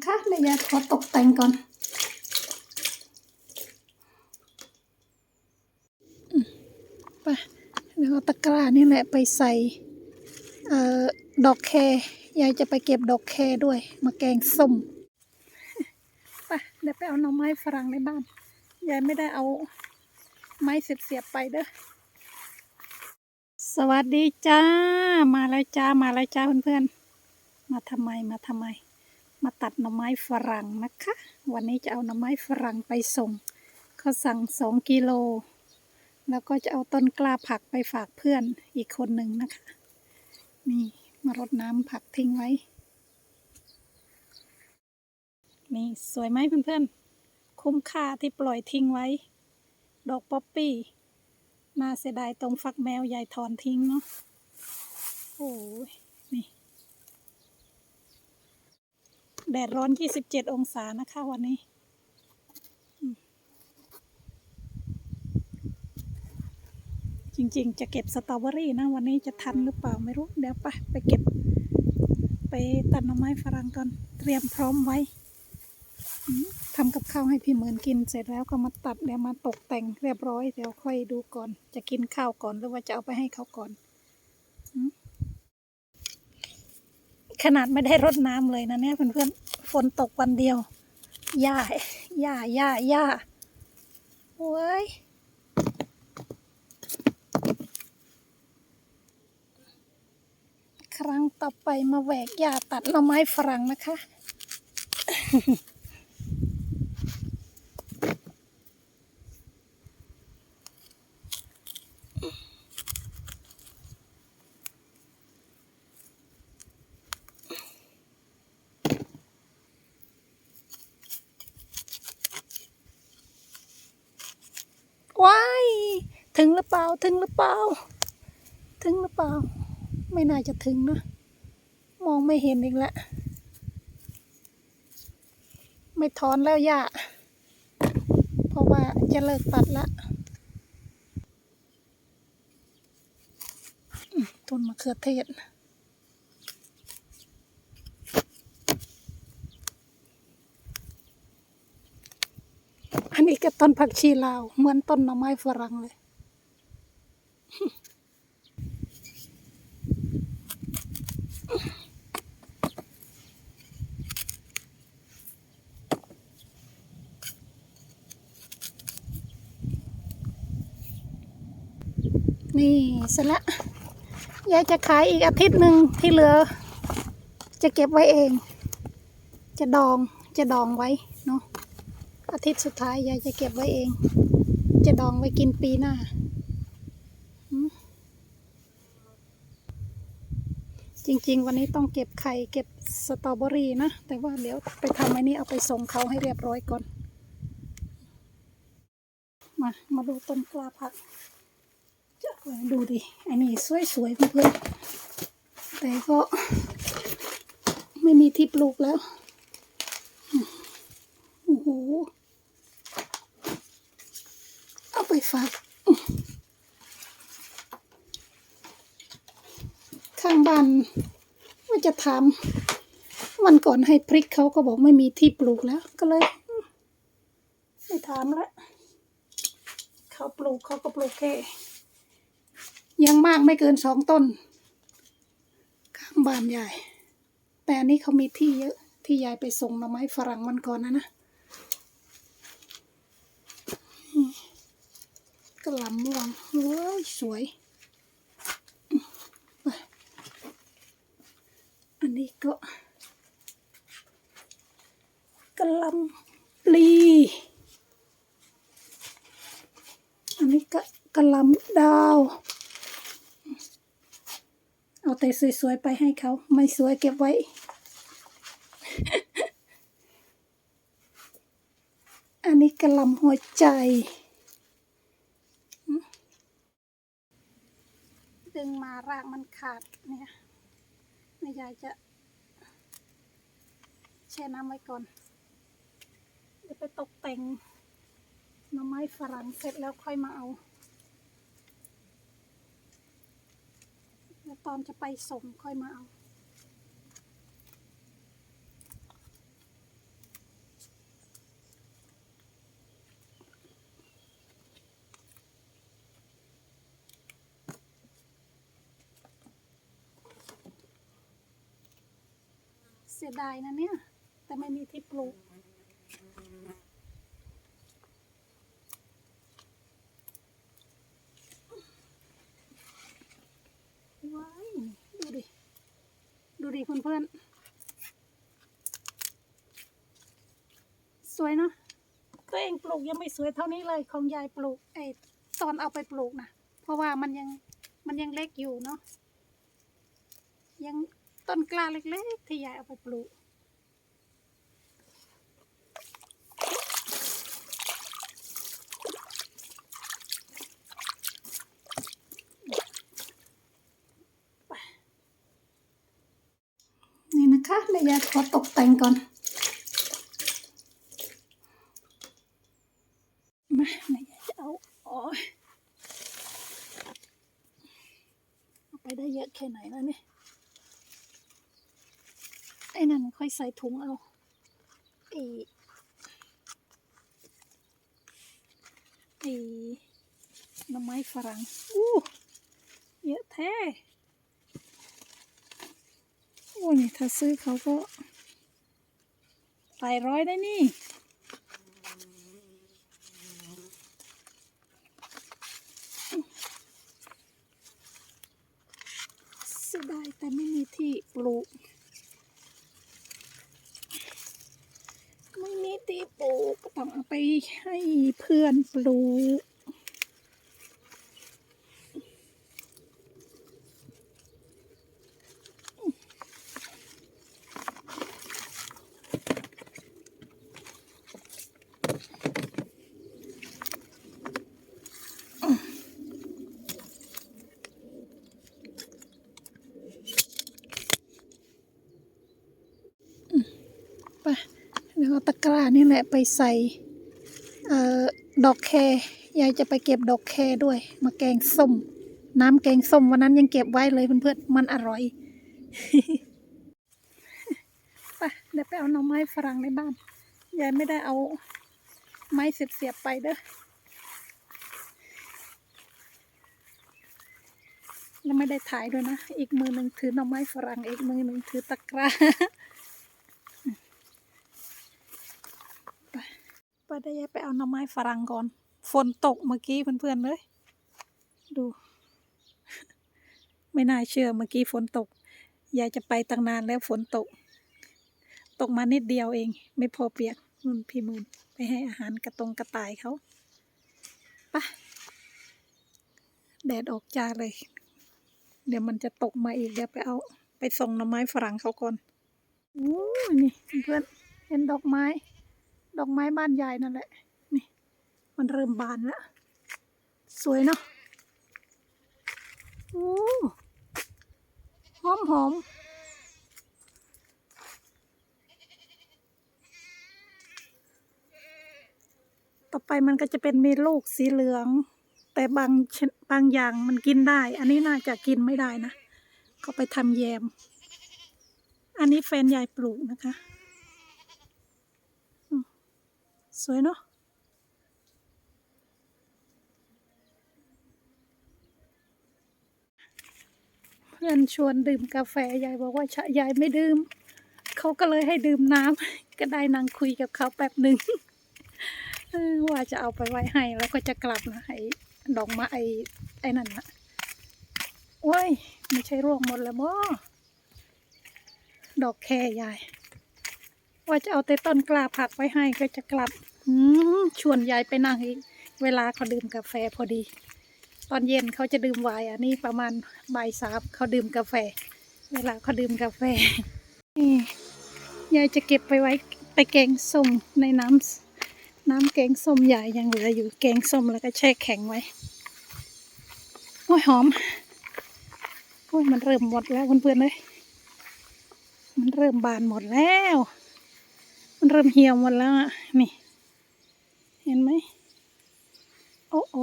นะคะเดี๋ยวยายขอตกแต่งก่อน ไปเดี๋ยวเอาตะกร้านี่แหละไปใส่เอ่อดอกแคยายจะไปเก็บดอกแคด้วย มาแกงส้มไปเดี๋ยวไปเอาหน่อไม้ฝรั่งในบ้าน ยายไม่ได้เอาไม้เสียบๆไปเด้อสวัสดีจ้า มาแล้วจ้า มาแล้วจ้าเพื่อนๆ มาทำไม มาทำไม มาตัดหน่อไม้ฝรั่งนะคะ วันนี้จะเอาหน่อไม้ฝรั่งไปส่ง เขาสั่งสองกิโล แล้วก็จะเอาต้นกล้าผักไปฝากเพื่อนอีกคนหนึ่งนะคะ นี่มารดน้ำผักทิ้งไว้ นี่สวยไหมเพื่อนๆ คุ้มค่าที่ปล่อยทิ้งไว้ ดอกป๊อปปี้ น่าเสียดายตรงฟักแมวยายถอนทิ้งเนาะ โอ้ย นี่ แดดร้อน 27 องศานะคะวันนี้ จริงๆ จะเก็บสตรอเบอรี่นะ วันนี้จะทันหรือเปล่าไม่รู้ เดี๋ยวไปไปเก็บ ไปตัดหน่อไม้ฝรั่งก่อน เตรียมพร้อมไว้ทำกับข้าวให้พี่เหมือนกินเสร็จแล้วก็มาตัดเดี๋ยวมาตกแต่งเรียบร้อยเดี๋ยวค่อยดูก่อน จะกินข้าวก่อนหรือว่าจะเอาไปให้เขาก่อนอืม ขนาดไม่ได้รดน้ำเลยนะเนี่ยเพื่อนๆ ฝนตกวันเดียว หญ้า หญ้า หญ้า หญ้าโว้ยครั้งต่อไปมาแหวกหญ้าตัดหน่อไม้ฝรั่งนะคะ ว้าย ถึงหรือเปล่า ถึงหรือเปล่า ถึงหรือเปล่า ไม่น่าจะถึงนะ มองไม่เห็นอีกล้วไม่ถอนแล้วย่าเพราะว่าจะเลิกตัดละต้นมะเขือเทศอันนี้ก็ต้นผักชีลาว เหมือนต้นหน่อไม้ฝรั่งเลย นี่เสร็จละยายจะขายอีกอาทิตย์หนึ่งที่เหลือ จะเก็บไว้เอง จะดองจะดองไว้เนาะอาทิตย์สุดท้ายยายจะเก็บไว้เอง จะดองไว้กินปีหน้าจริง ๆ วันนี้ต้องเก็บไข่เก็บสตรอเบอรี่นะ แต่ว่าเดี๋ยวไปทำไอ้นี่เอาไปส่งเขาให้เรียบร้อยก่อน มา มาดูต้นกล้าผัก ดูดิอ้นี่สวยๆเพื่อนๆแต่ก็ไม่มีที่ปลูกแล้วโอ้โหเอาไปฝากข้างบ้านว่าจะถามวันก่อนให้พริกเขาก็บอกไม่มีที่ปลูกแล้ว ก็เลยไม่ถามละเขาปลูกเขาก็ปลูกแค่ ยังมากไม่เกินสองต้น ข้างบ้านยาย แต่อันนี้เขามีที่เยอะ ที่ยายไปส่งหน่อไม้ฝรั่งวันก่อนนะนะกระหลำม่วงโอ้ยสวย อันนี้ก็กระหลำปลี อันนี้ก็กระหลำดาว แต่สวยๆไปให้เขา ไม่สวยเก็บไว้ อันนี้กระลำหัวใจดึงมารากมันขาดเนี่ยแม่ยายจะแช่น้ำไว้ก่อนเดี๋ยวไปตกแต่งหน่อไม้ฝรั่งเสร็จแล้วค่อยมาเอา อนจะไปส่งค่อยมาเอา เสียดายนะเนี่ย แต่ไม่มีที่ปลูก ยังไม่สวยเท่านี้เลยของยายปลูกไอ้ตอนเอาไปปลูกนะเพราะว่ามันยังมันยังเล็กอยู่เนาะยังต้นกล้าเล็กๆที่ยายเอาไปปลูกนี่นะคะเดี๋ยวยายขอตกแต่งก่อน มาเดี๋ยวยายจะเอาอ้ยเอาไปได้เยอะแค่ไหนแล้วเนี่ยไอ้นั่นค่อยใส่ถุงเอาไอ้ไอ้น่อไม้ฝรั่งอู้เยอะแท้โอ้ยถ้าซื้อเขาก็หลายร้อยได้นี่ ได้แต่ไม่มีที่ปลูก ไม่มีที่ปลูกก็ต้องเอาไปให้เพื่อนปลูก ไปเดี๋ยวเอา ตะกร้านี่แหละไปใส่เออดอกแคยายจะไปเก็บดอกแคด้วย มาแกงส้ม น้ำแกงส้มวันนั้นยังเก็บไว้เลยเพื่อนๆมันอร่อยไปเดี๋ยวไปเอาหน่อไม้ฝรั่งในบ้าน ยายไม่ได้เอาไม้เสียบๆไปเด้อแล้วไม่ได้ถ่ายด้วยนะ อีกมือหนึ่งถือหน่อไม้ฝรั่ง อีกมือหนึ่งถือตะกร้า ไป ไปได้ยายไปเอาหน่อไม้ฝรั่งก่อน ฝนตกเมื่อกี้เพื่อนๆเลย ดู ไม่น่าเชื่อเมื่อกี้ฝนตก ยายจะไปตั้งนานแล้วฝนตก ตกมานิดเดียวเอง ไม่พอเปียกนุ่นพี่มืนไปให้อาหารกระตงกระต่ายเขาปะแดดออกจ้าเลย เดี๋ยวมันจะตกมาอีกเดี๋ยวไปเอา ไปส่งหน่อไม้ฝรั่งเขาก่อนโอ้นี่เพื่อนเห็นดอกไม้ ดอกไม้บ้านยายนั่นแหละ นี่ มันเริ่มบานแล้ว สวยเนาะโอ้หอมหอมต่อไปมันก็จะเป็นเมลูกสีเหลือง แต่บางบางอย่างมันกินได้ อันนี้น่าจะกินไม่ได้นะเขาไปทำแยม อันนี้แฟนยายปลูกนะคะอืม สวยเนาะเพื่อนชวนดื่มกาแฟยายบอกว่าชะยายไม่ดื่ม เขาก็เลยให้ดื่มน้ำก็ได้นั่งคุยกับเขาแป๊บหนึ่งว่าจะเอาไปไว้ให้แล้วก็จะกลับนะไอ้ดอกไม้ไอ้ไอ้นั่นนะโอ้ยไม่ใช่ร่วงหมดแล้วบ่ดอกแคยาย ว่าจะเอาแต่ต้นกล้าผักไว้ให้ก็จะกลับ ชวนยายไปนั่งอีก เวลาเขาดื่มกาแฟพอดี ตอนเย็นเขาจะดื่มไวน์อะนี่ประมาณบ่ายสามเขาดื่มกาแฟ เวลาเขาดื่มกาแฟนี่ยายจะเก็บไปไว้ไปแกงส้มในน้ำน้ำแกงส้มใหญ่ยังเหลืออยู่แกงส้มแล้วก็แช่แข็งไว้โอ้ยหอมโอ้ยมันเริ่มหมดแล้วเพื่อนๆเลยมันเริ่มบานหมดแล้ว มันเริ่มเหี่ยวหมดแล้วอะนี่ เห็นไหมโอ้โอ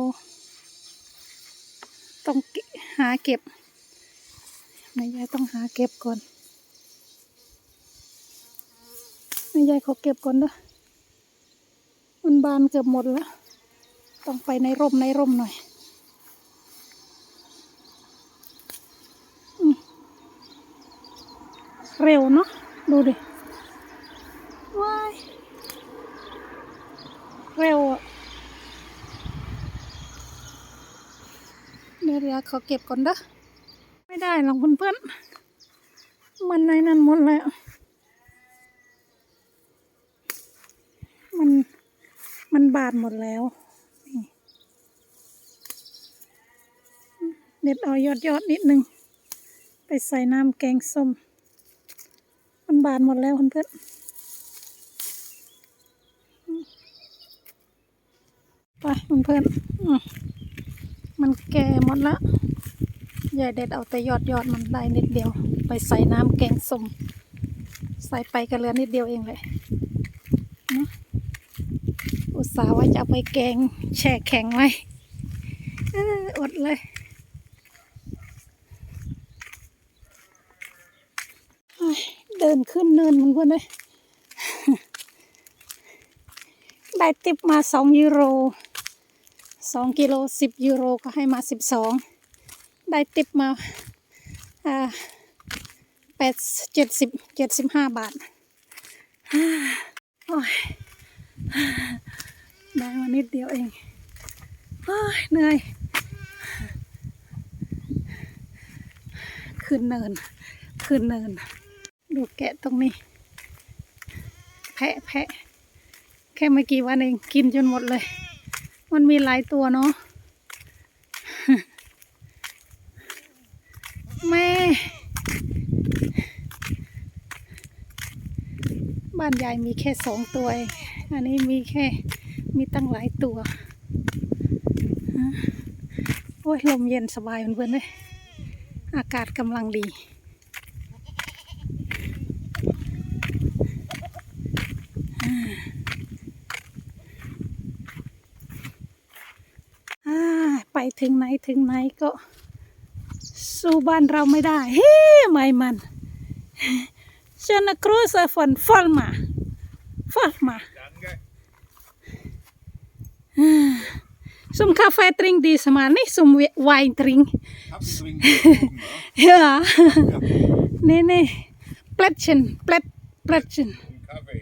ต้องหาเก็บนายยายต้องหาเก็บก่อนนายยายขอเก็บก่อนเด้อมันบานเกือบหมดแล้ว ต้องไปในร่มในร่มหน่อยอเร็วเนาะดูดิ ฝ ว้ายเร็วอะ เดี๋ยวเดี๋ยวเขาเก็บก่อนเด้อไม่ได้หรอกเพื่อนๆมันในนั้นหมดแล้ว มันมันบาดหมดแล้วนี่เด็ดเอายอดยอดนิดนึง ไปใส่น้ำแกงส้ม มันบาดหมดแล้วเพื่อนๆไปเพื่อนๆ มันแก่หมดล้วยายเด็ดเอาแต่ยอดยอดมันได้นิดเดียว ไปใส่น้ำแกงส้มใส่ไปกันเหลือนิดเดียวเองเลยเนะอุตส่าห์ว่าจะเอาไปแกงแช่แข็งไว้อดเลยเฮ้ยเดินขึ้นเนินมันเพื่อนเลยได้ติปมาสองยูโร สองกิโลสิบยูโรก็ให้มาสิบสองได้ติปมาแปดเจ็ดสิบเจ็ดสิบห้าบาทโอ้ยได้มานิดเดียวเองโอ้ยเหนื่อย ขึ้นเนิน ขึ้นเนิน ดูแกะตรงนี้ แพะแพะ แค่ไม่กี่วันเองกินจนหมดเลย มันมีหลายตัวเนาะแม่บ้านยายมีแค่สองตัวอันนี้มีแค่มีตั้งหลายตัวฮะโอ้ยลมเย็นสบายเพื่อนๆเลยอากาศกำลังดี อ่าไป ถึงไหนถึงไหนก็สู้บ้านเราไม่ได้เฮ้ไม่มันฉันนะครูสฟันฟอลมาฟอลมา Danke. ซุมคาเฟ่ตริงดีสมานี่ซุมไวน์ตริง Hab ich übrigens getrunken, ne? เฮ้ยนี่นี่เปลชนเปลชเปลชน Einen Kaffee.